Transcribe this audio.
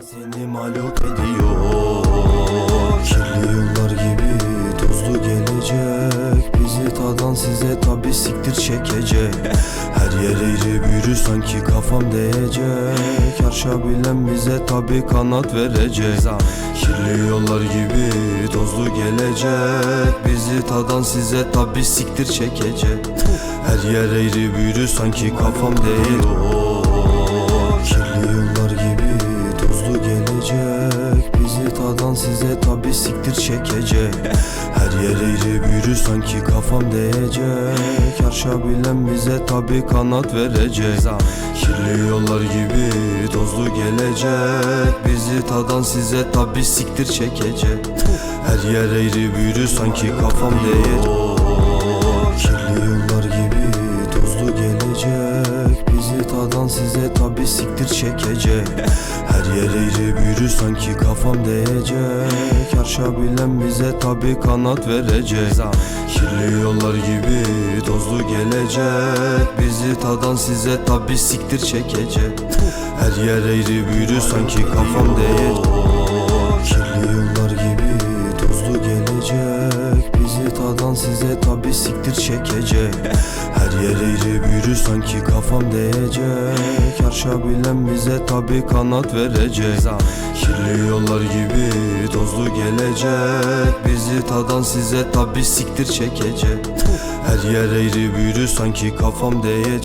Seni malum ediyor. Kirli yollar gibi tozlu gelecek. Bizi tadan size tabi siktir çekecek. Her yer eğri büğrü sanki kafam değecek. Yarşabilen bize tabi kanat verecek. Kirli yollar gibi tozlu gelecek. Bizi tadan size tabi siktir çekecek. Her yer eğri büğrü sanki kafam değiyor. Kirli size tabi siktir çekecek. Her yer eğri büğrü sanki kafam değecek. Yarşabilen bize tabi kanat verecek. Kirli yollar gibi tozlu gelecek. Bizi tadan size tabi siktir çekecek. Her yer eğri büğrü sanki kafam değecek. Kirli yollar gibi tozlu gelecek. Bizi tadan size tabi siktir çekecek. Her yer sanki kafam değecek. Yarşabilen bize tabi kanat verecek. Kirli yollar gibi tozlu gelecek. Bizi tadan size tabi siktir çekecek. Her yer eğri büğrü sanki kafam değecek. Kirli yollar gibi tabi siktir çekecek. Her yer eğri büğrü sanki kafam değecek. Yarşabilen bize tabi kanat verecek. Kirli yollar gibi tozlu gelecek. Bizi tadan size tabi siktir çekecek. Her yer eğri büğrü sanki kafam değecek